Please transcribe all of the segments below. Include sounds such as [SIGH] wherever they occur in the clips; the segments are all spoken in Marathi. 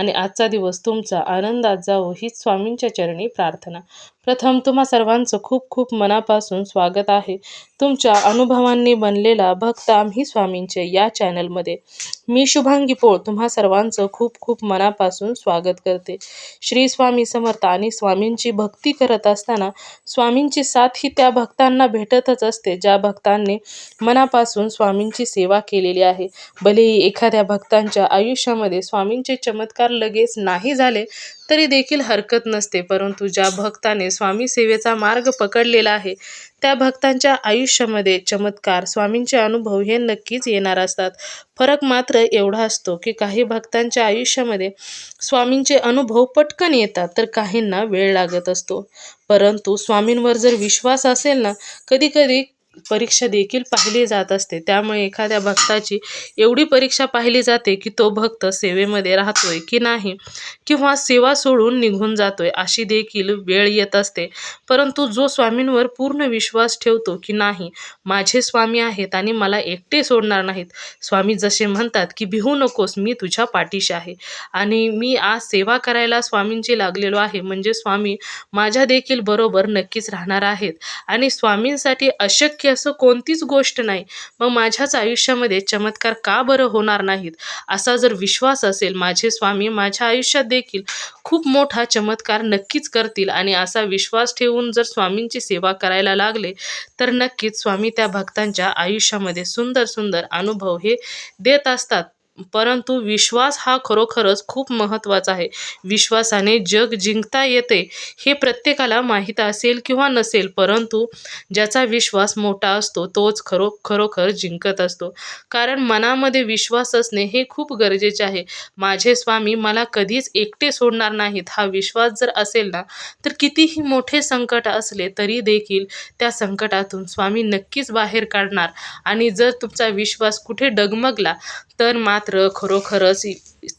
आणि आजचा दिवस तुमचा आनंदात जावो हीच स्वामींच्या चरणी प्रार्थना. प्रथम तुम्हा सर्वांचं खूप खूप मनापासून स्वागत आहे. तुमच्या अनुभवांनी बनलेला भक्त आम्ही स्वामींचे या चॅनलमध्ये. मी शुभांगी पोळ तुम्हा सर्वांचं खूप खूप मनापासून स्वागत करते. श्री स्वामी समर्थ आणि स्वामींची भक्ती करत असताना स्वामींची साथ ही त्या भक्तांना भेटतच असते ज्या भक्तांनी मनापासून स्वामींची सेवा केलेली आहे. भलेही एखाद्या भक्तांच्या आयुष्यामध्ये स्वामींचे चमत्कार लगेच नाही झाले तरी देखील हरकत नसते. परंतु ज्या भक्ताने स्वामी सेवेचा मार्ग पकडलेला आहे त्या भक्तांच्या आयुष्यामध्ये चमत्कार स्वामींचे अनुभव हे नक्कीच येणार असतात. फरक मात्र एवढा असतो की काही भक्तांच्या आयुष्यामध्ये स्वामींचे अनुभव पटकन येतात तर काहींना वेळ लागत असतो. परंतु स्वामींवर जर विश्वास असेल ना कधीकधी परीक्षा देखील पाहिली जात असते. त्यामुळे एखाद्या भक्ताची एवढी परीक्षा पाहिली जाते की तो भक्त सेवेमध्ये राहतोय की नाही किंवा सेवा सोडून निघून जातोय अशी देखील वेळ येत असते. परंतु जो स्वामींवर पूर्ण विश्वास ठेवतो की नाही माझे स्वामी आहेत आणि मला एकटे सोडणार नाहीत. स्वामी जसे म्हणतात की भिवू नकोस मी तुझ्या पाठीशी आहे. आणि मी आज सेवा करायला स्वामींची लागलेलो आहे. म्हणजे स्वामी माझ्या देखील बरोबर नक्कीच राहणार आहेत. आणि स्वामींसाठी अशक्य असं कोणतीच गोष्ट नाही. मग माझ्याच आयुष्यामध्ये चमत्कार का बरं होणार नाहीत? असा जर विश्वास असेल माझे स्वामी माझ्या आयुष्यात देखील खूप मोठा चमत्कार नक्कीच करतील आणि असा विश्वास ठेवून जर स्वामींची सेवा करायला लागले तर नक्कीच स्वामी त्या भक्तांच्या आयुष्यामध्ये सुंदर सुंदर अनुभव हे देत असतात. परंतु विश्वास हा खरोखरच खूप महत्त्वाचा आहे. विश्वासाने जग जिंकता येते हे प्रत्येकाला माहीत असेल किंवा नसेल परंतु ज्याचा विश्वास मोठा असतो तोच खरो खरोखर जिंकत असतो. कारण मनामध्ये विश्वास असणे हे खूप गरजेचे आहे. माझे स्वामी मला कधीच एकटे सोडणार नाहीत. हा विश्वास जर असेल ना तर कितीही मोठे संकट असले तरी देखील त्या संकटातून स्वामी नक्कीच बाहेर काढणार. आणि जर तुमचा विश्वास कुठे डगमगला तर मात्र खरोखरच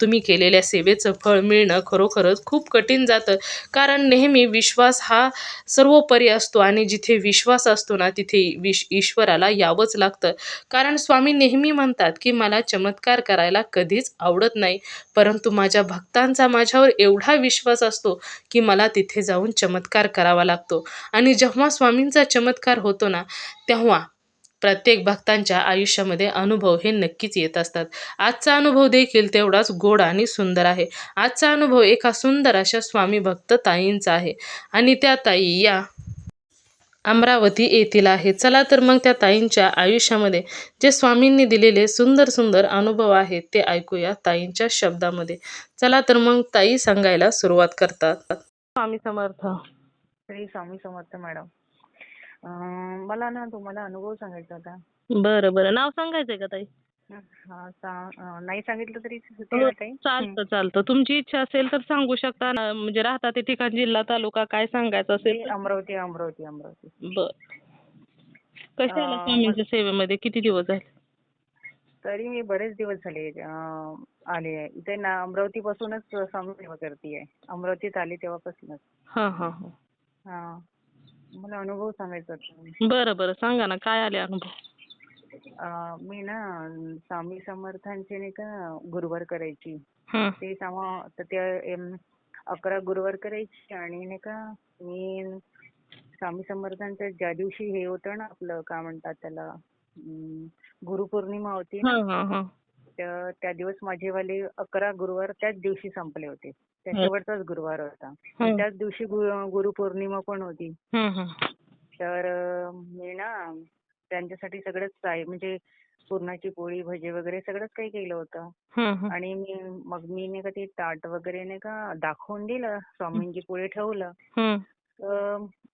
तुम्ही केलेल्या सेवेचं फळ मिळणं खरोखरच खूप कठीण जातं. कारण नेहमी विश्वास हा सर्वोपरी असतो आणि जिथे विश्वास असतो ना तिथे विश ईश्वराला यावंच लागतं. कारण स्वामी नेहमी म्हणतात की मला चमत्कार करायला कधीच आवडत नाही परंतु माझ्या भक्तांचा माझ्यावर एवढा विश्वास असतो की मला तिथे जाऊन चमत्कार करावा लागतो. आणि जेव्हा स्वामींचा चमत्कार होतो ना तेव्हा प्रत्येक भक्तांच्या आयुष्यामध्ये अनुभव हे नक्कीच येत असतात. आजचा अनुभव देखील तेवढाच गोड आणि सुंदर आहे. आजचा अनुभव एका सुंदर अशा स्वामी भक्त ताईंचा आहे. आणि त्या ताई या अमरावती येथील आहे. चला तर मग त्या ताईंच्या आयुष्यामध्ये जे स्वामींनी दिलेले सुंदर सुंदर अनुभव आहेत ते ऐकूया ताईंच्या शब्दामध्ये. चला तर मग ताई सांगायला सुरुवात करतात. स्वामी समर्थ. श्री स्वामी समर्थ मॅडम. मला ना तुम्हाला अनुभव सांगायचा होता. बरं बरं. नाव सांगायचंय का ताई? हा सा- नाही सांगितलं तरी हो, ताई? चालतं चालतं. तुमची इच्छा असेल तर सांगू शकता ना, म्हणजे राहता ते ठिकाण जिल्हा तालुका काय सांगायचं असेल मी अमरावती अमरावती अमरावती. बर. कसे आला अं, स्वामींच्या सेवेमध्ये? किती दिवस झाले? तरी मी बरेच दिवस झाले अं, आले. आहे इथे ना अमरावती पासूनच स्वामी सेवा करते अमरावतीत आले तेव्हापासूनच. हा हा हा. हा. मला अनुभव सांगायचा होता. बरं बरं. सांगा ना काय आले अनुभव? अं, मी ना स्वामी समर्थांचे नाही का गुरुवार करायची. हं, ते तर ते एम, अकरा गुरुवार करायची आणि नाही का मी स्वामी समर्थांचं ज्या दिवशी हे होतं ना आपलं काय म्हणतात त्याला अं, गुरुपौर्णिमा होती ना हं, हं, हं. तर त्या दिवस माझेवाले अकरा गुरुवार त्याच दिवशी संपले होते. त्या शेवटचाच गुरुवार होता. त्याच दिवशी गुरुपौर्णिमा पण होती. तर मी ना त्यांच्यासाठी सगळंच म्हणजे पुरणाची पोळी भजे वगैरे सगळंच काही केलं होतं. आणि मी मग मी नाही का ते ताट वगैरे नाही का दाखवून दिलं स्वामींची पुढे ठेवलं.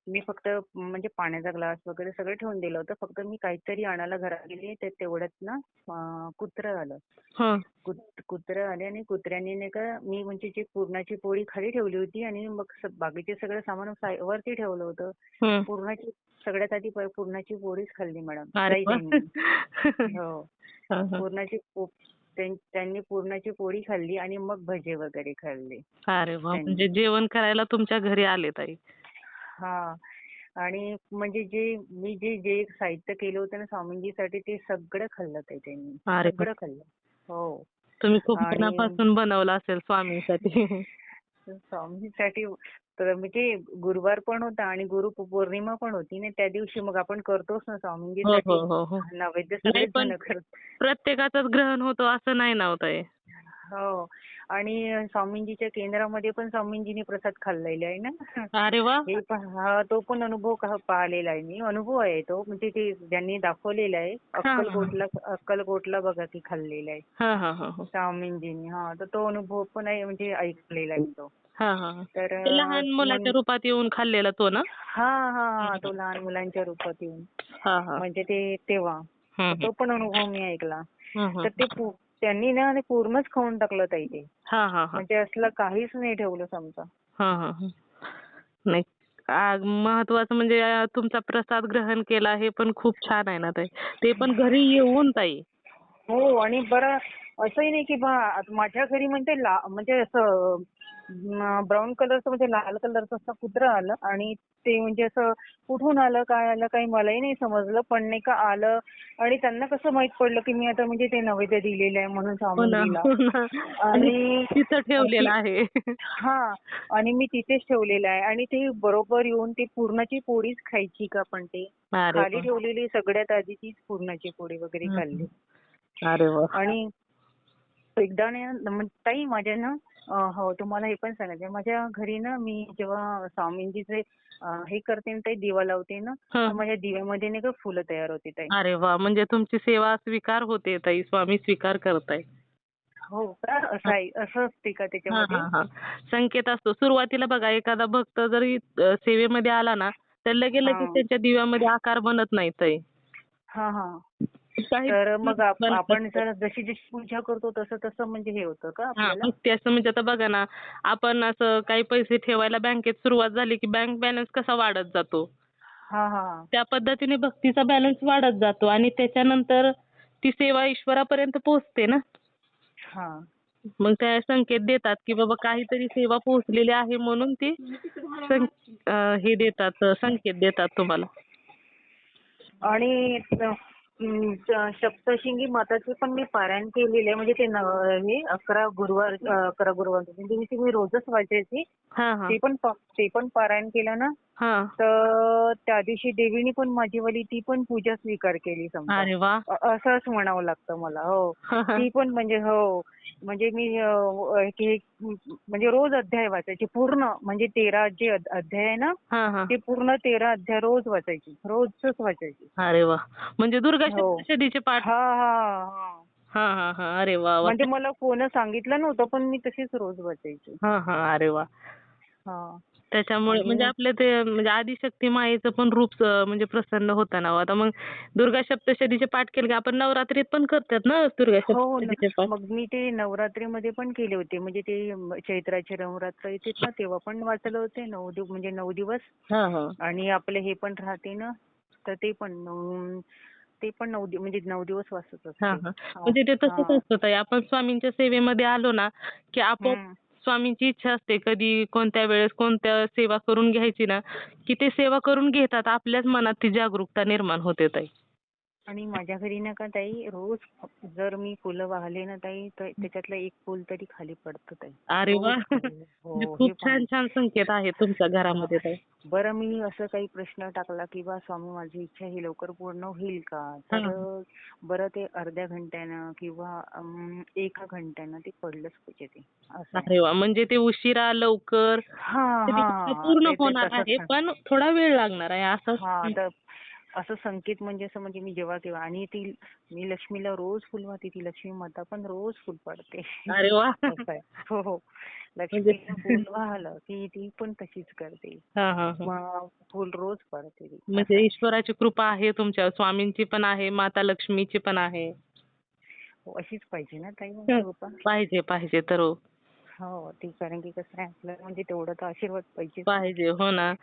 मी फक्त म्हणजे पाण्याचा ग्लास वगैरे सगळं ठेवून दिलं होतं. फक्त मी काहीतरी आणायला घरात गेली तर तेवढ्यात ना कुत्रं आलं. हा. कुत- कुत्रं आले आणि कुत्र्याने नाही का मी म्हणजे जी पुरणाची पोळी खाली ठेवली होती आणि मग बाकीचे सगळं सामान वरती ठेवलं होतं. पुरणाची सगळ्यात आधी पुरणाची पोळीच खाल्ली मॅडम. अरे. हो. [LAUGHS] पुरणाची त्यांनी पुरणाची पोळी खाल्ली आणि मग भजे वगैरे खाल्ले. अरे वा म्हणजे जेवण करायला तुमच्या घरी आले ताई. हा. आणि म्हणजे जे मी जे जे साहित्य केलं होतं ना स्वामींजीसाठी ते सगळं खाल्लं ते त्यांनी. सगळं खाल्लं. हो. तुम्ही खूप मनापासून बनवलं असेल स्वामींसाठी. स्वामींसाठी तर म्हणजे गुरुवार पण होता आणि गुरु पौर्णिमा पण होती ना त्या दिवशी मग आपण करतोच ना स्वामींजीसाठी. हो हो हो नैवेद्य सगळेच जण करत. प्रत्येकाचंच ग्रहण होतं असं नाही ना हो ताई हो. आणि स्वामींजीच्या केंद्रामध्ये पण स्वामींजीने प्रसाद खाल्लेला आहे ना? अरे वा. हे पण हा तो पण अनुभव पाहिलेला आहे मी. अनुभव आहे तो. म्हणजे ते ज्यांनी दाखवलेला आहे. अक्कलकोटला अक्कलकोटला बघा की खाल्लेला आहे. हा. स्वामींजीनी हा. तर तो अनुभव पण आहे म्हणजे ऐकलेला आहे तो. हा हा हा. तर ते लहान मुलाच्या रूपात येऊन खाल्लेला तो ना? हा हा हा. तो लहान मुलांच्या रूपात येऊन. म्हणजे ते तेव्हा. तो पण अनुभव मी ऐकला. तर ते त्यांनी ना ते पूर्णच खाऊन टाकलं ताई ते. हा हा हा. म्हणजे असलं काहीच नाही ठेवलं समजा. हा हा हा. नाही महत्वाचं म्हणजे तुमचा प्रसाद ग्रहण केला हे पण खूप छान आहे ना ताई. ते पण घरी येऊन ताई. हो आणि बरं असंही नाही की माझ्या घरी म्हणजे ला म्हणजे असं ब्राऊन कलरचं म्हणजे लाल कलरचं असं कुत्रं आलं आणि ते म्हणजे असं कुठून आलं काय आलं काही मलाही नाही समजलं. पण नाही का आलं आणि त्यांना कसं माहीत पडलं की मी आता म्हणजे ते नैवेद्य दिलेलं आहे म्हणून हो हो आणि आणि तिथं ठेवलेलं आहे. हा आणि मी तिथेच ठेवलेलं आहे. आणि ते बरोबर येऊन ते पूर्णाची पोळीच खायची का पण ते? खाली. ठेवलेली सगळ्यात आधी तीच पूर्णाची पोळी वगैरे. खाल्ली. अरे एकदा ना म्हणजे ताई माझ्या ना हो तुम्हाला हे पण सांगायचं माझ्या घरी ना मी जेव्हा स्वामींजीचे हे करते ना ताई दिवा लावते ना. तर माझ्या दिव्यामध्ये नाही का फुलं तयार होते ताई. अरे वा! म्हणजे तुमची सेवा स्वीकार होते ताई स्वामी स्वीकार करताय. हो का? असं आहे असं असते का हा त्याच्यामध्ये संकेत असतो. सुरुवातीला बघा एखादा भक्त जरी सेवेमध्ये आला ना तर लगे लगेच हा. त्यांच्या दिव्यामध्ये आकार बनत नाही ताई. हा हा. तर मग आपण जशी जशी पूजा करतो तसं तसं म्हणजे हे होतं का आपल्याला? मग ते असं म्हणजे आता बघा ना आपण असं काही पैसे ठेवायला बँकेत सुरुवात झाली की बँक बॅलन्स कसा वाढत जातो? हा हा. त्या पद्धतीने भक्तीचा बॅलन्स वाढत जातो आणि त्याच्यानंतर ती सेवा ईश्वरापर्यंत पोहोचते ना. हा. मग त्या संकेत देतात की बाबा काहीतरी सेवा पोहोचलेली आहे म्हणून ती हे देतात संकेत देतात तुम्हाला. आणि सप्तशृंगी माताचे पण मी पारायण केलेले म्हणजे ते हे अकरा गुरुवार अकरा गुरुवार म्हणजे मी रोजच वाचायची. हा हा. ते पण प- ते पण पारायण केलं ना? तर त्या दिवशी देवीनी पण माझी वाली ती पण पूजा स्वीकार केली समजा. असंच म्हणावं लागतं मला हो. [LAUGHS] ती पण म्हणजे हो. म्हणजे मी म्हणजे रोज अध्याय वाचायचे पूर्ण म्हणजे तेरा जे अध- अध्याय आहे ना ते पूर्ण तेरा अध्याय रोज वाचायची रोजच वाचायची. अरे वा. म्हणजे दुर्गा हो. सप्तशतीचे पाठ हा हा. हा हा हा. अरे वा वा. म्हणजे मला कोण सांगितलं नव्हतं पण मी तशीच रोज वाचायची. हा हा. अरे वा. हा. त्याच्यामुळे म्हणजे आपले ते म्हणजे आदिशक्ती मायेचं पण रूप म्हणजे प्रसन्न होतं ना हो. आता मग दुर्गा सप्तशतीचे पाठ केले की आपण नवरात्रीत पण करतात ना दुर्गा हो सप्तशतीचे ना पाठ? मग मी ते नवरात्रीमध्ये पण केले होते. म्हणजे ते चैत्राचे नवरात्र येतात ना तेव्हा पण वाचले होते. नऊ दिवस म्हणजे नऊ दिवस. हा हा. आणि आपले हे पण राहते ना तर ते पण ते पण नऊ दिवस म्हणजे नऊ दिवस वाचत असते. हा. हा म्हणजे ते तसंच हा. असतं ताई. आपण स्वामींच्या सेवेमध्ये आलो ना की आपोआप. स्वामींची इच्छा असते कधी कोणत्या वेळेस कोणत्या सेवा करून घ्यायची ना की ते सेवा करून घेतात आपल्याच मनात ती जागरूकता निर्माण होते ताई. आणि माझ्या घरी ना का ताई रोज जर मी फुलं वाहले ना ताई तर त्याच्यातलं एक फुल तरी खाली पडतं ताई. अरे वा म्हणजे हे खूप. छान छान संकेत आहे तुमच्या घरामध्ये ताई. बरं मी असं काही प्रश्न टाकला की बा स्वामी माझी इच्छा ही लवकर पूर्ण होईल का? तर. बरं ते अर्ध्या घंट्यानं किंवा अम, एका घंट्यानं ते पडलंच पाहिजे ते. असं अरे वा म्हणजे ते उशिरा लवकर हा ते हा. पूर्ण ते- ते होणार तसंच आहे आहे. पण थोडा वेळ लागणार आहे असं हा तर असं संकेत म्हणजे असं म्हणजे मी जेव्हा केव्हा आणि ती मी लक्ष्मीला रोज फुल वाहते ती लक्ष्मी माता पण रोज फुल पाडते. अरे वा. [LAUGHS] हो हो. लक्ष्मीला फुल वाहलं की ती पण तशीच करते. फुल रोज पाडते ती. म्हणजे ईश्वराची कृपा आहे तुमच्या स्वामींची पण आहे माता लक्ष्मीची पण आहे. हो, अशीच पाहिजे ना ताई म्हणजे कृपा. पाहिजे पाहिजे तर हो. हो ती कारण की कसं आहे आपल्याला म्हणजे तेवढा तर आशीर्वाद पाहिजे पाहिजे हो ना.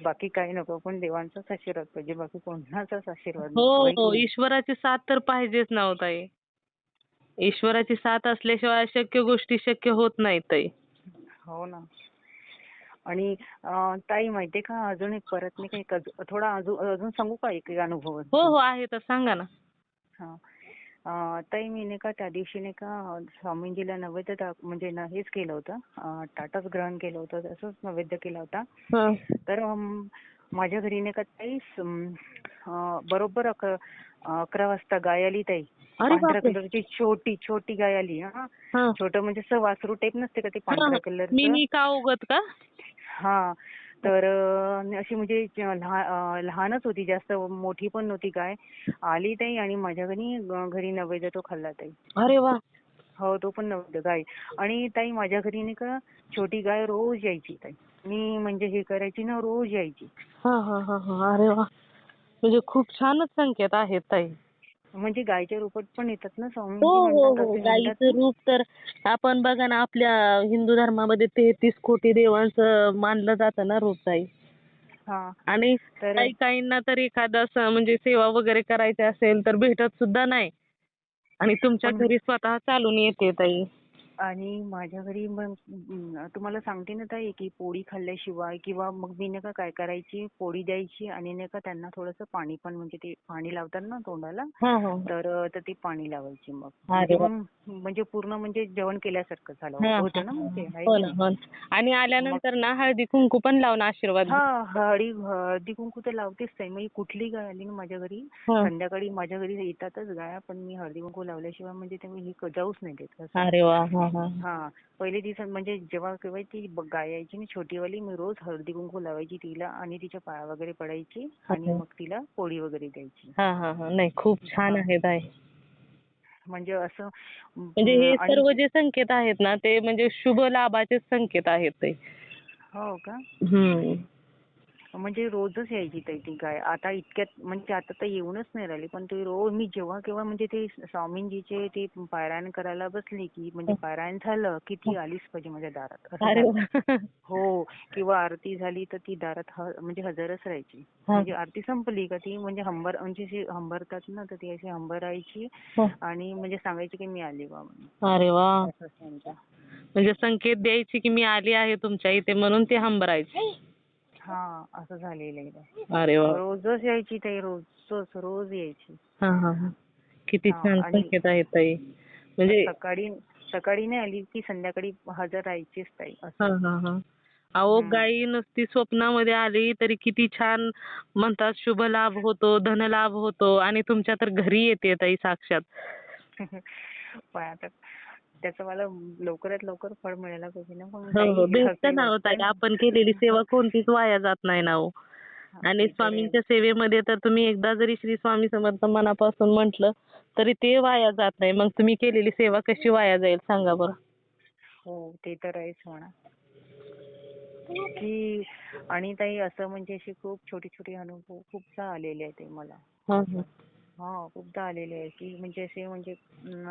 बाकी काही नको पण देवांचाच आशीर्वाद पाहिजे बाकी कोणाचाच आशीर्वाद हो नको. है नाही? ईश्वराची साथ तर पाहिजेच ना हो ताई. ईश्वराची साथ असल्याशिवाय अशक्य गोष्टी शक्य होत नाहीत ताई. हो ना. आणि ताई माहितीये का अजून एक परत नाही का एक अजून- थोडा अजून अजून सांगू का एक अनुभव हो हो आहे तर सांगा ना. हा. ताई मी नाही का त्या दिवशी नाही का स्वामींजीला नैवेद्य दाख- म्हणजे ना हेच केलं होतं. अं, ताटच ग्रहण केलं होतं. तसंच नैवेद्य केला होता. हा. तर अं, माझ्या घरी नाही का ताई अं, बरोबर अकरा अकरा वाजता गाय आली ताई. अरे पांढऱ्या बापरे! कलरची छोटी छोटी गाय आली हा. हा. छोटं म्हणजे असं वासरू टाईप नसते का ते पांढऱ्या कलरचं? मिनी का उगत का? हा. तर अशी म्हणजे लहानच होती जास्त मोठी पण नव्हती गाय आली ताई आणि माझ्या घरी घरी नैवेद्य तो खाल्ला ताई. अरे वा! हो तो पण नव्हतं गाय. आणि ताई माझ्या घरी नाही का छोटी गाय रोज यायची ताई. मी म्हणजे हे करायची ना रोज यायची. हा हा हा हा. अरे वा! म्हणजे खूप छानच संकेत आहेत ताई. म्हणजे गायच्या रूपात पण येतात ना स्वामी हो हो हो. गाईचं रूप तर आपण बघा ना आपल्या हिंदू धर्मामध्ये तेहतीस कोटी देवांचं मानलं जातं ना रूप ताई हा. आणि काही काहींना तर एखादं असं म्हणजे सेवा वगैरे करायची असेल तर भेटत सुद्धा नाही. आणि तुमच्या घरी स्वतः चालून येते ताई. आणि माझ्या घरी मग तुम्हाला सांगते ना ताई की पोळी खाल्ल्याशिवाय किंवा मग मी नाही का काय करायची पोळी द्यायची आणि नाही का त्यांना थोडंसं पाणी पण म्हणजे ते पाणी लावतात ना तोंडाला हा हा तर ती पाणी लावायची मग वा. मग म्हणजे पूर्ण म्हणजे जेवण केल्यासारखं झालं होतं ना हा, म्हणजे हा. हो. आणि आल्यानंतर ना हळदी कुंकू पण लावून आशीर्वाद. हा हळदी हळदी कुंकू तर लावतेच ताई म्हणजे कुठली गाय आली ना माझ्या घरी. संध्याकाळी माझ्या घरी येतातच गाया पण मी हळदी कुंकू लावल्याशिवाय म्हणजे ते मी हे जाऊच नाही देत. अरे वा हा. पहिले दिवसात म्हणजे जेव्हा केव्हा ती गाय यायची ना छोटीवाली मी रोज हळदी कुंकू लावायची तिला आणि तिच्या पाया वगैरे पडायची आणि. मग तिला पोळी वगैरे द्यायची. हा हा हा. नाही खूप छान आहे ताई म्हणजे असं म्हणजे हे सर्व जे संकेत आहेत ना ते म्हणजे शुभ लाभाचे संकेत आहेत ते. हो का? हम्म. म्हणजे रोजच यायची ताई ती गाय आता इतक्यात म्हणजे आता तर येऊनच नाही राहिली पण ती रोज मी जेव्हा केव्हा म्हणजे ते स्वामींजीचे ते पारायण करायला बसली की म्हणजे पारायण झालं की ती आलीच पाहिजे माझ्या दारात. हो किंवा आरती झाली तर ती दारात म्हणजे हजरच राहायची. म्हणजे आरती संपली का ती म्हणजे हंबर म्हणजे हंबरतात ना तर ती अशी हंबरायची. आणि म्हणजे सांगायची की मी आली बा म्हणून अरे वा. म्हणजे संकेत द्यायची की मी आली आहे तुमच्या इथे म्हणून ते हंबरायचे हा असं झालेलं आहे अरे वा. रोजच यायची ताई रोजच रोज यायची. हा हा हा. किती छान आणि- संकेत आहेत ताई. म्हणजे सकाळी सकाळी नाही आली की संध्याकाळी हजर राहायचीच ताई हा असं. हा हा अहो हम्म. गाई नुसती स्वप्नामध्ये आली तरी किती छान म्हणतात शुभ लाभ होतो धनलाभ होतो आणि तुमच्या तर घरी येते ताई साक्षात. [LAUGHS] पण आता त्याचं मला लवकरात लवकर फळ मिळायला पाहिजे ना हो हो. काही भेटतं ना हो ताई. आपण केलेली सेवा कोणतीच वाया जात नाही ना हो. आणि स्वामींच्या सेवेमध्ये तर तुम्ही एकदा जरी श्री स्वामी समर्थ मनापासून म्हटलं तरी ते वाया जात नाही. मग तुम्ही केलेली सेवा कशी वाया जाईल सांगा बरं. हो ते तर आहेच म्हणा. की आणि ताई असं म्हणजे असे खूप छोटे छोटे अनुभव खूपदा आलेले आहेत मला. हा खूपदा आलेले आहे की म्हणजे असे म्हणजे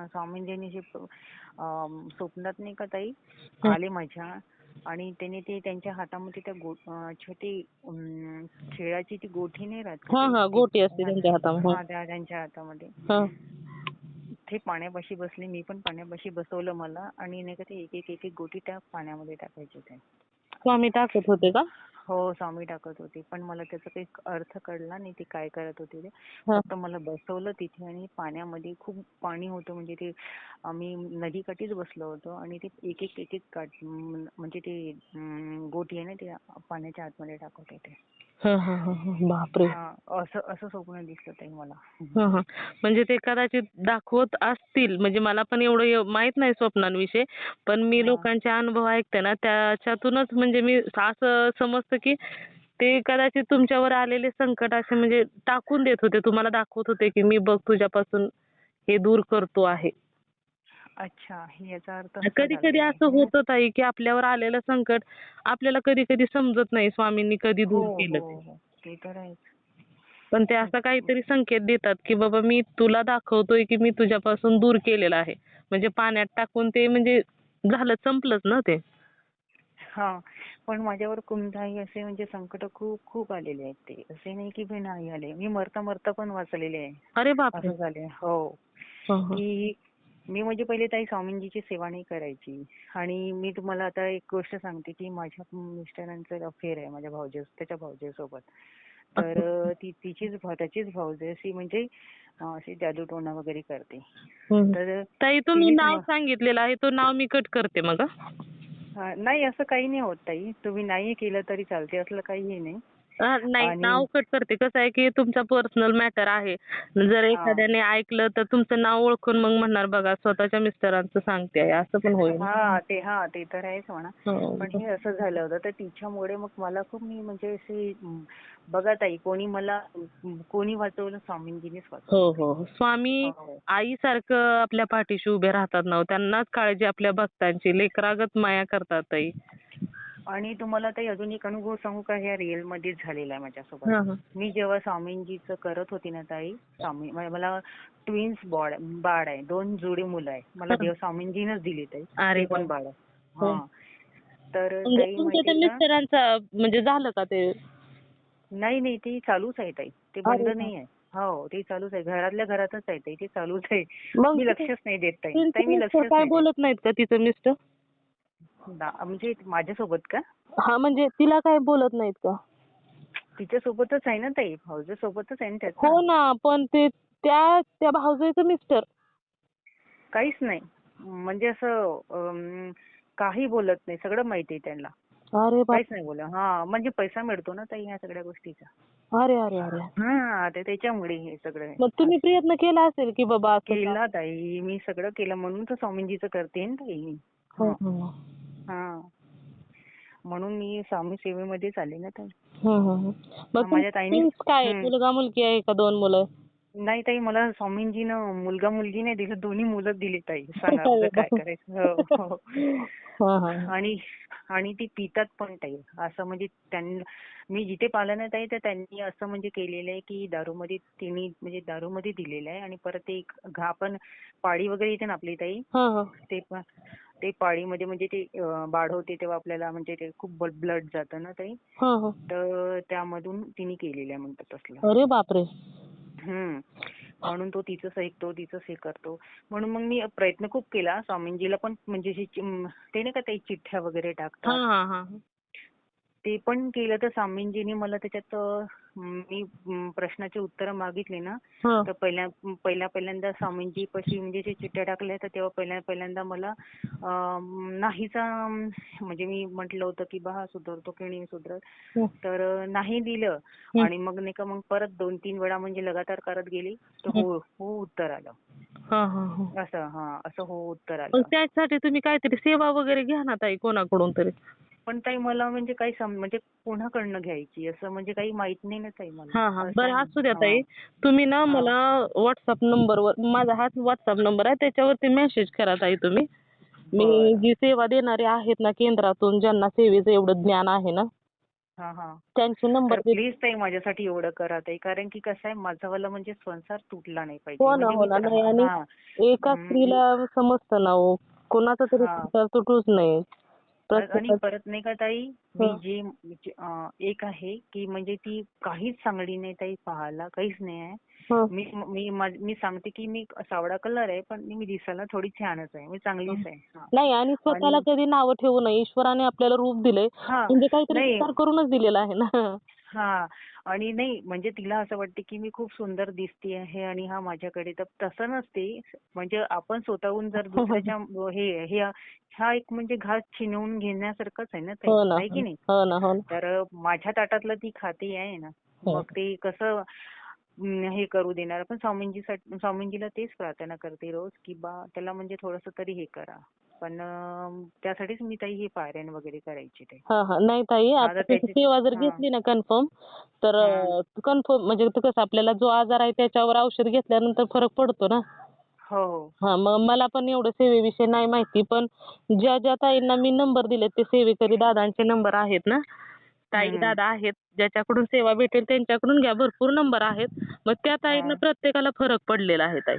स्वामींजींनी जे स्वप्नात नाही का ताई आले माझ्या आणि त्याने ते त्यांच्या हातामध्ये त्या गो छोटी खेळाची ती गोठी नाही राहत का हा? हा गोटी असते त्यांच्या हातामध्ये. हा त्या त्यांच्या हातामध्ये. हा. ते पाण्यापाशी बसले मी पण पाण्यापाशी बसवलं मला आणि नाही का ते एक एक एक एक गोटी त्या पाण्यामध्ये टाकायचे ते स्वामी टाकत होते का? हो स्वामी टाकत होते. पण मला त्याचा काही अर्थ कळला नाही ते काय करत होते ते. फक्त मला बसवलं तिथे आणि पाण्यामध्ये खूप पाणी होतं. म्हणजे ते आम्ही नदीकाठीच बसलो होतो आणि ते एक एक एक एक म्हणजे ते गोटी आहे ना ते पाण्याच्या आतमध्ये टाकत होते. असं असं स्वप्न दिसलं ताई मला. म्हणजे ते कदाचित दाखवत असतील. म्हणजे मला पण एवढं एव- माहीत नाही स्वप्नांविषयी. पण मी. लोकांचे अनुभव ऐकते ना त्याच्यातूनच म्हणजे मी असं समजतं की ते कदाचित तुमच्यावर आलेले संकट असे म्हणजे टाकून देत होते. तुम्हाला दाखवत होते की मी बघ तुझ्यापासून हे दूर करतो आहे. अच्छा याचा अर्थ कधी कधी. असं होतं ताई की आपल्यावर आलेलं संकट आपल्याला कधी कधी समजत नाही स्वामींनी कधी दूर हो, केलं हो, ते. हो. तर आहेच. पण ते असा काहीतरी संकेत देतात की बाबा मी तुला दाखवतोय की मी तुझ्यापासून दूर केलेलं आहे. म्हणजे पाण्यात टाकून ते म्हणजे झालं संपलंच ना ते. हा पण माझ्यावर कोणताही असे म्हणजे संकट खूप खूप आलेले आहेत ते. असे नाही की नाही आले. मी मरता मरता पण वाचलेले आहे. अरे बापरे! असं झाले हो. हं, हं. की मी म्हणजे पहिले ताई स्वामींजीची सेवा नाही करायची. आणि मी तुम्हाला आता एक गोष्ट सांगते की माझ्या मिस्टरांचं अफेअर आहे माझ्या भाऊजी त्याच्या भाऊजीसोबत. तर ती तिचीच त्याचीच भाऊजी अशी म्हणजे अशी जादूटोणा वगैरे करते. तर ताई तुम्ही नाव सांगितलेलं आहे तो नाव मी कट करते मग नाही असं काही नाही होत ताई. तुम्ही नाही केलं तरी चालते असलं काही नाही. नाही नाव कट करते. कसं आहे की तुमचा पर्सनल मॅटर आहे. जर एखाद्याने ऐकलं तर तुमचं नाव ओळखून मग म्हणणार बघा स्वतःच्या मिस्टरांचं सांगते आहे. असं पण होईल हा ते हा ते तर आहेच म्हणा. हो. पण हे असं झालं होतं तर तिच्यामुळे मग मला खूप मी म्हणजे अशी बघा ताई कोणी मला कोणी वाचवलं स्वामींजीनेच वाचवलं. हो हो. स्वामी हो. आईसारखं आपल्या पाठीशी उभे राहतात ना हो. त्यांनाच काळजी आपल्या भक्तांची. लेकरागत माया करतात ताई. आणि तुम्हाला ताई अजून एक अनुभव सांगू का? ह्या रिअल मध्येच झालेला आहे माझ्यासोबत. मी जेव्हा स्वामींजीचं करत होती ना ताई स्वामी मला ट्विन्स बॉड बाळ आहे. दोन जोडी मुलं आहे. मला देव स्वामींजीनच दिली ताई. पण. बाळ आहे. हो. तर म्हणजे ताई तुमच्या मिस्टरांचा म्हणजे झालं का ते? नाही नाही. ते चालूच आहे ताई. ते बंद. नाही आहे. हो ते चालूच आहे. घरातल्या घरातच आहे ताई. ते चालूच आहे. मी लक्षच नाही देत ताई. ताई मी लक्षच काय नाही देत. बोलत नाहीत का तिचं मिस्टर? ना- म्हणजे माझ्यासोबत का? हा म्हणजे तिला काय बोलत नाहीत का? तिच्या सोबतच आहे ना ताई भाऊजा सोबतच आहे ना त्याच्या हो ना पण ते त्या त्या भाऊजाईचं मिस्टर. काहीच नाही. म्हणजे असं अम, काही बोलत नाही सगळं माहिती आहे त्यांना. अरे बाप. काहीच नाही बोलत. हा म्हणजे पैसा मिळतो ना ताई ह्या सगळ्या गोष्टीचा. अरे अरे अरे. हा ते त्याच्यामुळे हे सगळं मग तुम्ही प्रयत्न केला असेल की बाबा असं केला ताई मी सगळं केलं म्हणून तर स्वामींजीचं करते ना ताई. मी हं, हं. हा. म्हणून मी स्वामी सेवेमध्येच आले ना ताई हं, हं, हं. माझ्या ताईने-. मुलगा मुलगी आहे का दोन मुलं? नाही ताई मला स्वामींजीनं मुलगा मुलगी नाही दिलं. दोन्ही मुलं दिली ताई. [LAUGHS] सांगा आता काय करायचं? हो, हो. आणि आणि ती पितात पण ताई. असं म्हणजे त्यांनी मी जिथे पाहिलं ना ताई तर त्यांनी असं म्हणजे केलेलं आहे की दारूमध्ये तिने म्हणजे दारूमध्ये दिलेलं आहे आणि परत ते एक घा आपण पाळी वगैरे येते ना आपली ताई. ते पण ते पाळीमध्ये म्हणजे ते अं, बाळ होते तेव्हा आपल्याला म्हणजे ते खूप ब्लड जातं ना ताई? हं, हं. तर त्यामधून तिने केलेलं आहे म्हणतात तसलं. अरे बापरे! हम्म. म्हणून तो तिचंच ऐकतो तिचंच हे करतो. म्हणून मग मी प्रयत्न खूप केला स्वामींजीला पण म्हणजे ते नाही का ते चिठ्ठ्या वगैरे हा टाकतात हा हा. ते पण केलं तर स्वामींजीनी मला त्याच्यात मी प्रश्नाचे उत्तर मागितले ना. तर पहिल्या पहिल्या पहिल्यांदा स्वामींजी पशी म्हणजे जे चिठ्ठ्या टाकल्या तर तेव्हा पहिल्या पहिल्यांदा मला नाहीचा म्हणजे मी म्हटलं होतं की बा हा सुधरतो की नाही सुधरत. हं. तर नाही दिलं. आणि मग नाही का मग परत दोन तीन वेळा म्हणजे लगातार करत गेली तर हो हो उत्तर आलं. हा असं हा असं हो उत्तर आलं. त्यासाठी तुम्ही काहीतरी सेवा वगैरे घ्या ना ताई कोणाकडून तरी. पण ताई मला म्हणजे काही म्हणजे कोणाकडनं घ्यायची असं म्हणजे काही माहीत नाही ना ताई मला हा हा बरं. असू द्या. ताई तुम्ही ना. मला व्हॉट्सअप नंबरवर माझा हाच व्हॉट्सअप नंबर आहे त्याच्यावरती मेसेज करा ताई तुम्ही मी. जी सेवा देणारे आहेत ना केंद्रातून ज्यांना सेवेचं एवढं ज्ञान आहे ना त्यांचे नंबर प्लीज ताई माझ्यासाठी एवढं करा ताई कारण की कसं आहे माझा वाला म्हणजे संसार तुटला नाही पाहिजे हो ना म्हणजे हो ना तर- नाही आणि. एका. स्त्रीला समजतं ना हो कोणाचा तरी. संसार तुटूच नाही आणि परत नाही का ताई मी. जे एक आहे की म्हणजे ती काहीच चांगली नाही ताई पाहायला काहीच नाही आहे. मी मी मा- सांगते की मी सावळा कलर आहे पण मी दिसायला थोडी छानच आहे. मी चांगलीच आहे. हा. नाही आणि स्वतःला कधी नावं ठेवू नये. ईश्वराने आपल्याला रूप दिलंय. हा. म्हणजे काहीतरी. विचार करूनच दिलेला आहे ना. हा. आणि नाही म्हणजे तिला असं वाटते की मी खूप सुंदर दिसते आहे आणि हा माझ्याकडे. तर तसं नसते. म्हणजे आपण स्वतःहून जर दुसऱ्याच्या हे हे हा एक म्हणजे घास छिनवून घेण्यासारखंच आहे ना हो ते ना. आहे की नाही? हो ना हो ना. तर माझ्या ताटातलं ती खाते आहे ना. हो. मग ते कसं हे करू देणार. पण स्वामींजीसाठी स्वामींजीला तेच प्रार्थना करते रोज की बा त्याला म्हणजे थोडस तरी हे करा. पण त्यासाठीच मी ताई हे पारायण वगैरे करायची ते. हा हा. नाही ताई आता त्याची सेवा जर. घेतली ना कन्फर्म तर. कन्फर्म म्हणजे ते कसं आपल्याला जो आजार आहे त्याच्यावर औषध घेतल्यानंतर फरक पडतो ना? हो हो. हा मग मला पण एवढं सेवेविषयी नाही माहिती पण ज्या ज्या ताईंना मी नंबर दिले ते सेवेकरी दादांचे नंबर आहेत ना? ताई. दादा आहेत ज्याच्याकडून सेवा भेटेल त्यांच्याकडून घ्या भरपूर नंबर आहेत. मग त्या ताईंना. प्रत्येकाला फरक पडलेला आहे ताई.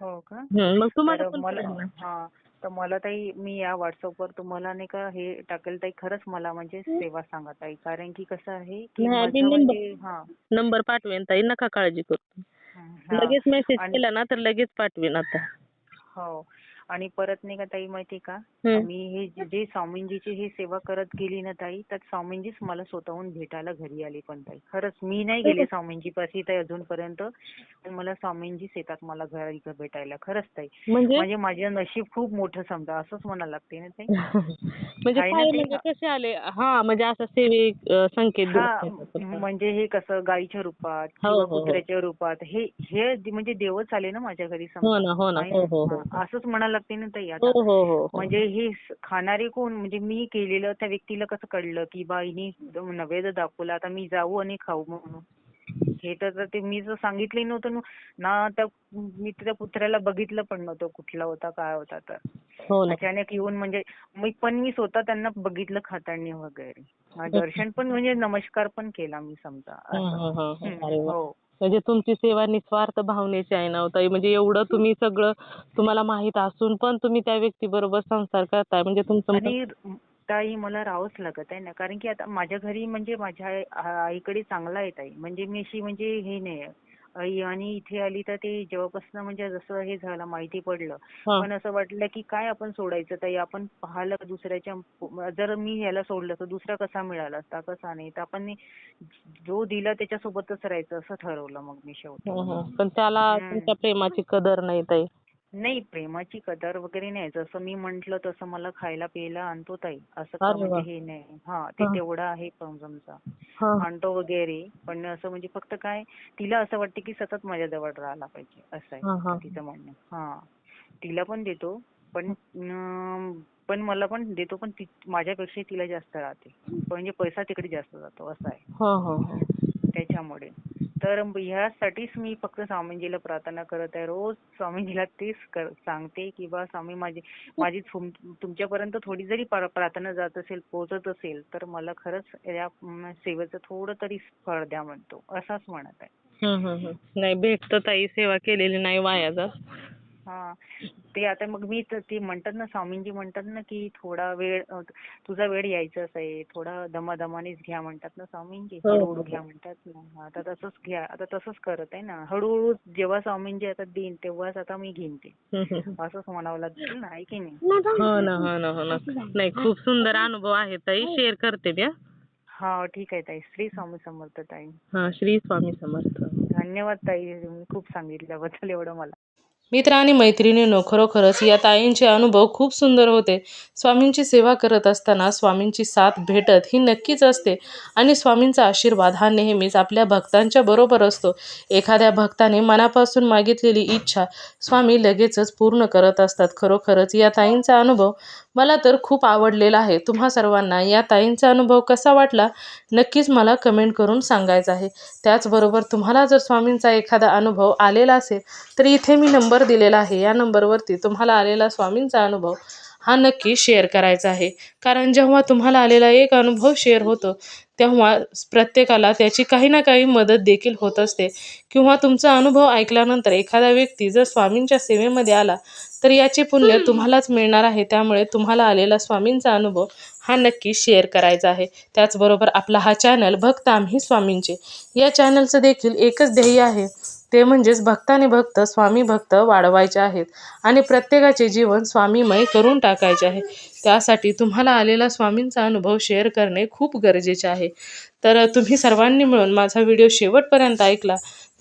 हो का? मग तुम्हाला पण. हा तर मला ताई मी या व्हॉट्सअपवर तुम्हाला नाही का हे टाकेल ताई खरंच मला म्हणजे सेवा सांगा ताई. कारण की कसं आहे की नंबर- नंबर पाठवेन ताई नका काळजी करू. लगेच मेसेज केला ना तर लगेच पाठवेन आता. हो. आणि परत नाही का ताई माहिती का. मी हे जे- स्वामींजीची ही सेवा करत गेली ना ताई तर स्वामींजीच मला स्वतःहून भेटायला घरी आली पण ताई. खरंच मी नाही गेले स्वामींजी पाशी ताई अजूनपर्यंत पण मला स्वामींजीच येतात मला घरी भेटायला. खरंच ताई. म्हणजे? म्हणजे माझं नशीब खूप मोठं समजा असंच म्हणा लागते ना ताई. [LAUGHS] हा. म्हणजे असं सेवे अं, संकेत दिले हा. म्हणजे हे कसं गाईच्या रूपात हो, किंवा हो, हो. कुत्र्याच्या रूपात हे हे म्हणजे देवच आले ना माझ्या घरी समजा. असंच म्हणा लागते ना ताई आता म्हणजे हे खाणारे कोण म्हणजे मी केलेलं त्या व्यक्तीला कसं कळलं की बा हिने नैवेद्य दाखवला आता मी जाऊ आणि खाऊ म्हणून. हे तर ते मी जर सांगितलं नव्हतं ना- त्या मी त्या पुत्र्याला बघितलं पण नव्हतं कुठला होता काय होता तर. हो अचानक येऊन म्हणजे मी पण मी स्वतः त्यांना बघितलं खाताना वगैरे. दर्शन पण म्हणजे नमस्कार पण केला मी समजा हा, म्हणजे तुमची सेवा निस्वार्थ भावनेची आहे ना हो ताई. म्हणजे एवढं तुम्ही सगळं तुम्हाला माहीत असून पण तुम्ही त्या व्यक्ती बरोबर संसार करताय. म्हणजे तुमचं ताई मला राहावंच लागत आहे ना. कारण की आता माझ्या घरी म्हणजे माझ्या आई- आईकडे चांगला आहे ताई. म्हणजे मी अशी म्हणजे हे नाही आणि इथे आली तर ते जेव्हापासून म्हणजे जसं हे झालं माहिती पडलं. पण असं वाटलं की काय आपण सोडायचं ताई आपण पाहिलं दुसऱ्याच्या जर मी ह्याला सोडलं तर दुसरा कसा मिळाला असता कसा नाही तर आपण जो दिला त्याच्यासोबतच राहायचं असं ठरवलं मग मी शेवटी हं, हं. पण त्याला. तुमच्या प्रेमाची कदर नाही ताई नाही प्रेमाची कदर वगैरे नाही. जसं मी म्हंटल तसं मला खायला प्यायला आणतो ताई. असं का अरे वा. म्हणजे हे नाही. हा ते. तेवढं आहे पण समजा. आणतो वगैरे. पण असं म्हणजे फक्त काय तिला असं वाटतं की सतत माझ्या जवळ राहायला पाहिजे. असं. आहे तिचं म्हणणं. हा. तिला पण देतो. पण पण मला पण देतो पण माझ्यापेक्षा तिला जास्त राहते. म्हणजे पैसा तिकडे जास्त जातो. असं आहे. हो हो हो. त्याच्यामुळे. तर ह्यासाठीच मी फक्त स्वामींजीला प्रार्थना करत आहे. रोज स्वामींजीला तेच सांगते की बा स्वामी माझी माझी तुमच्यापर्यंत थोडी जरी प्रार्थना जात असेल पोहोचत असेल तर मला खरंच या सेवेचं थोडं तरी फळ द्या म्हणतो. असाच म्हणत आहे. नाही भेटतं ताई सेवा केलेली नाही वाया जात. हा. ते आता मग मी तर ते म्हणतात ना स्वामींजी म्हणतात ना की थोडा वेळ तुझा वेळ यायचाच आहे थोडा दमादमानेच घ्या म्हणतात ना स्वामींजी. हो, हो, हळूहळू हो. घ्या म्हणतात ना. आता तसंच घ्या आता तसंच करत आहे ना. हळूहळू जेव्हा स्वामींजी आता देईन तेव्हाच आता मी घेईन ते. हं, हं, हं. असंच म्हणावं लागेल ना आहे की नाही? हो ना हो ना. हो ना नाही खूप सुंदर अनुभव आहे ताई. शेअर करते मी हं. हा ठीक आहे ताई. श्री स्वामी समर्थ ताई. हा श्री स्वामी समर्थ. धन्यवाद ताई तुम्ही खूप सांगितल्याबद्दल एवढं मला. मित्र आणि मैत्रिणींनो खरोखरच या ताईंचे अनुभव खूप सुंदर होते. स्वामींची सेवा करत असताना स्वामींची साथ भेटत ही नक्कीच असते आणि स्वामींचा आशीर्वाद हा नेहमीच आपल्या भक्तांच्या बरोबर असतो. एखाद्या भक्ताने मनापासून मागितलेली इच्छा स्वामी लगेचच पूर्ण करत असतात. खरोखरच या ताईंचा अनुभव मला तर खूप आवडलेला आहे. तुम्हा सर्वांना या ताईंचा अनुभव कसा वाटला? नक्कीच मला कमेंट करून सांगायचं आहे. त्याचबरोबर तुम्हाला जर स्वामींचा एखादा अनुभव आलेला असेल तर इथे मी नंबर दिलेला आहे. या नंबरवरती तुम्हाला आलेला स्वामींचा अनुभव हा नक्की शेअर करायचा आहे. कारण जेव्हा तुम्हाला आलेला एक अनुभव शेअर होतो तेव्हा प्रत्येकाला त्याची काही ना काही मदत देखील होत असते. किंवा तुमचा अनुभव ऐकल्यानंतर एखादा व्यक्ती जर स्वामींच्या सेवेमध्ये आला तर याचे पुण्य तुम्हालाच मिळणार आहे. त्यामुळे तुम्हाला आलेला स्वामींचा अनुभव हा नक्की शेअर करायचा आहे. त्याचबरोबर आपला हा चॅनल भक्त आम्ही स्वामींचे. या चॅनलचं देखील एकच ध्येय आहे. ते म्हणजेच भक्ताने भक्त स्वामी भक्त वाढवायचे आहेत. आणि प्रत्येकाचे जीवन स्वामीमय करून टाकायचे आहे. त्यासाठी तुम्हाला आलेला स्वामींचा अनुभव शेअर करणे खूप गरजेचे आहे. तर तुम्ही सर्वांनी मिळून माझा व्हिडिओ शेवटपर्यंत ऐकला.